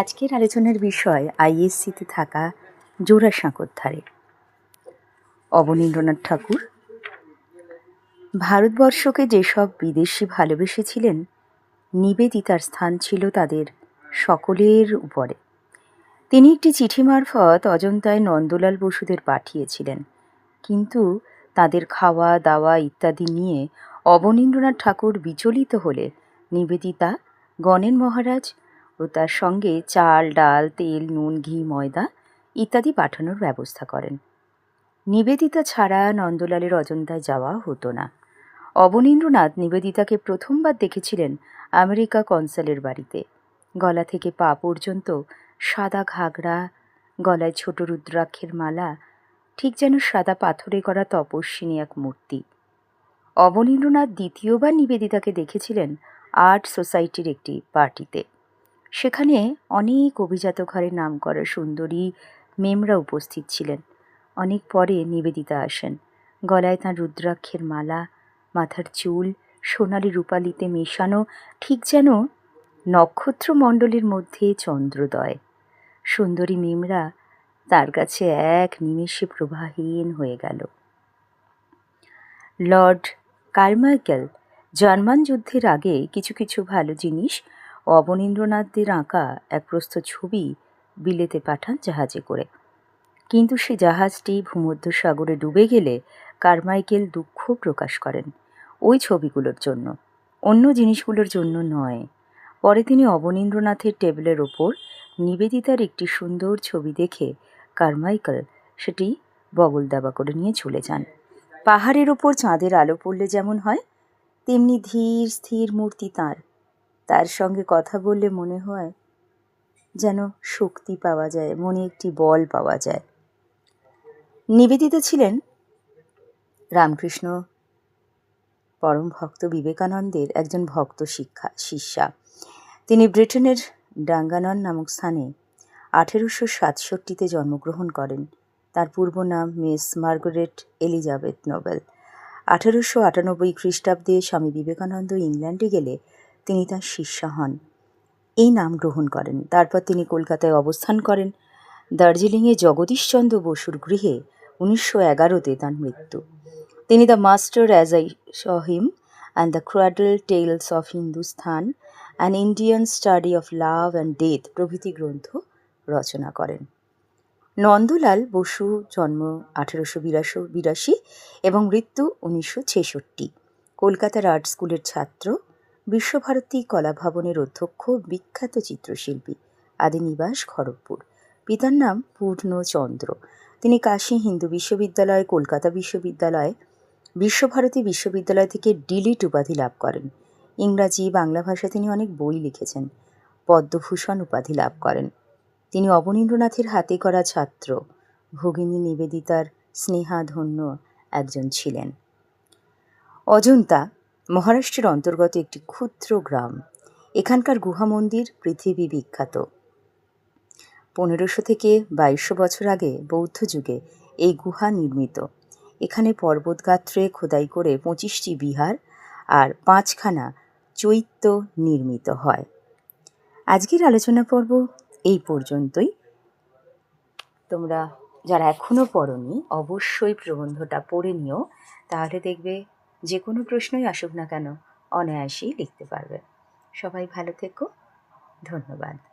আজকের আলোচনার বিষয় আইএসসিতে থাকা জোড়াসাঁকোর ধারে। অবনীন্দ্রনাথ ঠাকুর, ভারতবর্ষকে যেসব বিদেশি ভালোবেসেছিলেন, নিবেদিতার স্থান ছিল তাদের সকলের উপরে। তিনি একটি চিঠি মারফত অজন্তায় নন্দলাল বসুদের পাঠিয়েছিলেন। কিন্তু তাদের খাওয়া, দাওয়া ইত্যাদি নিয়ে অবনীন্দ্রনাথ ঠাকুর বিচলিত হলে নিবেদিতা গণেন মহারাজ ও তার সঙ্গে চাল, ডাল, তেল, নুন, ঘি, ময়দা ইত্যাদি পাঠানোর ব্যবস্থা করেন। নিবেদিতা ছাড়া নন্দলালের অজন্তায় যাওয়া হতো না। অবনীন্দ্রনাথ নিবেদিতাকে প্রথমবার দেখেছিলেন আমেরিকা কনসালের বাড়িতে। গলা থেকে পা পর্যন্ত সাদা ঘাগরা, গলায় ছোট রুদ্রাক্ষের মালা, ঠিক যেন সাদা পাথরে করা তপস্বিনী এক মূর্তি। অবনীন্দ্রনাথ দ্বিতীয়বার নিবেদিতাকে দেখেছিলেন আর্ট সোসাইটির একটি পার্টিতে। সেখানে অনেক অভিজাত ঘরের নাম করা সুন্দরী মেমরা উপস্থিত ছিলেন। অনেক পরে নিবেদিতা আসেন। গলায় তাঁর রুদ্রাক্ষের মালা, মাথার চুল, সোনালি রূপালিতে মেশানো ঠিক যেন নক্ষত্রমণ্ডলের মধ্যে চন্দ্রোদয়। সুন্দরী মেমরা তার কাছে এক নিমেষে প্রবাহীন হয়ে গেল। লর্ড কারমাইকেল জার্মান যুদ্ধের আগে কিছু কিছু ভালো জিনিস অবনীন্দ্রনাথদের আঁকা এক প্রস্থ ছবি বিলেতে পাঠান জাহাজে করে। কিন্তু সে জাহাজটি ভূমধ্যসাগরে ডুবে গেলে কারমাইকেল দুঃখ প্রকাশ করেন ওই ছবিগুলোর জন্য। অন্য জিনিসগুলোর জন্য নয়। পরে তিনি অবনীন্দ্রনাথের টেবিলের ওপর নিবেদিতার একটি সুন্দর ছবি দেখে কারমাইকেল সেটি বগল দাবা করে নিয়ে চলে যান। পাহাড়ের ওপর চাঁদের আলো পড়লে যেমন হয়, তেমনি ধীর, স্থির মূর্তি তার। তার সঙ্গে কথা বললে মনে হয় যেন শক্তি পাওয়া যায়, মনে একটি বল পাওয়া যায়। নিবেদিতা ছিলেন রামকৃষ্ণ পরম ভক্ত বিবেকানন্দের একজন ভক্ত শিক্ষা, শিষ্যা। তিনি ব্রিটেনের ডাঙ্গানন নামক স্থানে আঠেরোশো সাতষট্টিতে জন্মগ্রহণ করেন। তার পূর্ব নাম মিস মার্গারেট এলিজাবেথ নোবেল। আঠেরোশো আটানব্বই খ্রিস্টাব্দে স্বামী বিবেকানন্দ ইংল্যান্ডে গেলে তিনি তার শিষ্যা হন। এই নাম গ্রহণ করেন। তারপর তিনি কলকাতায় অবস্থান করেন। দার্জিলিংয়ে জগদীশচন্দ্র বসুর গৃহে উনিশশো এগারোতে তার মৃত্যু। তিনি the master as I saw him and the cradle tales of Hindustan, an Indian study of love and death প্রভৃতি গ্রন্থ রচনা করেন। নন্দলাল বসু জন্ম আঠেরোশো বিরাশো বিরাশি এবং মৃত্যু উনিশশো ছেষট্টি। কলকাতার আর্ট স্কুলের ছাত্র বিশ্বভারতী কলা ভবনের অধ্যক্ষ বিখ্যাত চিত্রশিল্পী আদি নিবাস খড়গপুর। পিতার নাম পূর্ণচন্দ্র তিনি কাশী হিন্দু বিশ্ববিদ্যালয়, কলকাতা বিশ্ববিদ্যালয়, বিশ্বভারতী বিশ্ববিদ্যালয় থেকে ডিলিট উপাধি লাভ করেন। ইংরাজি, বাংলা ভাষা তিনি অনেক বই লিখেছেন। পদ্মভূষণ উপাধি লাভ করেন। তিনি অবনীন্দ্রনাথের হাতে করা ছাত্র। ভগিনী নিবেদিতার স্নেহাধন্য একজন ছিলেন। অজন্তা মহারাষ্ট্রের অন্তর্গত একটি ক্ষুদ্র গ্রাম। এখানকার গুহা মন্দির পৃথিবী বিখ্যাত। পনেরোশো থেকে বাইশশো বছর আগে বৌদ্ধ যুগে এই গুহা নির্মিত। এখানে পর্বতগাত্রে খোদাই করে পঁচিশটি বিহার আর পাঁচখানা চৈত্য নির্মিত হয়। আজকের আলোচনা পর্ব এই পর্যন্তই। তোমরা যারা এখনও পড়নি, অবশ্যই প্রবন্ধটা পড়ে নিও। তাহলে দেখবে যে কোনো প্রশ্নই আসুক না কেন অনায়াসেই লিখতে পারবে। সবাই ভালো থেকো। ধন্যবাদ।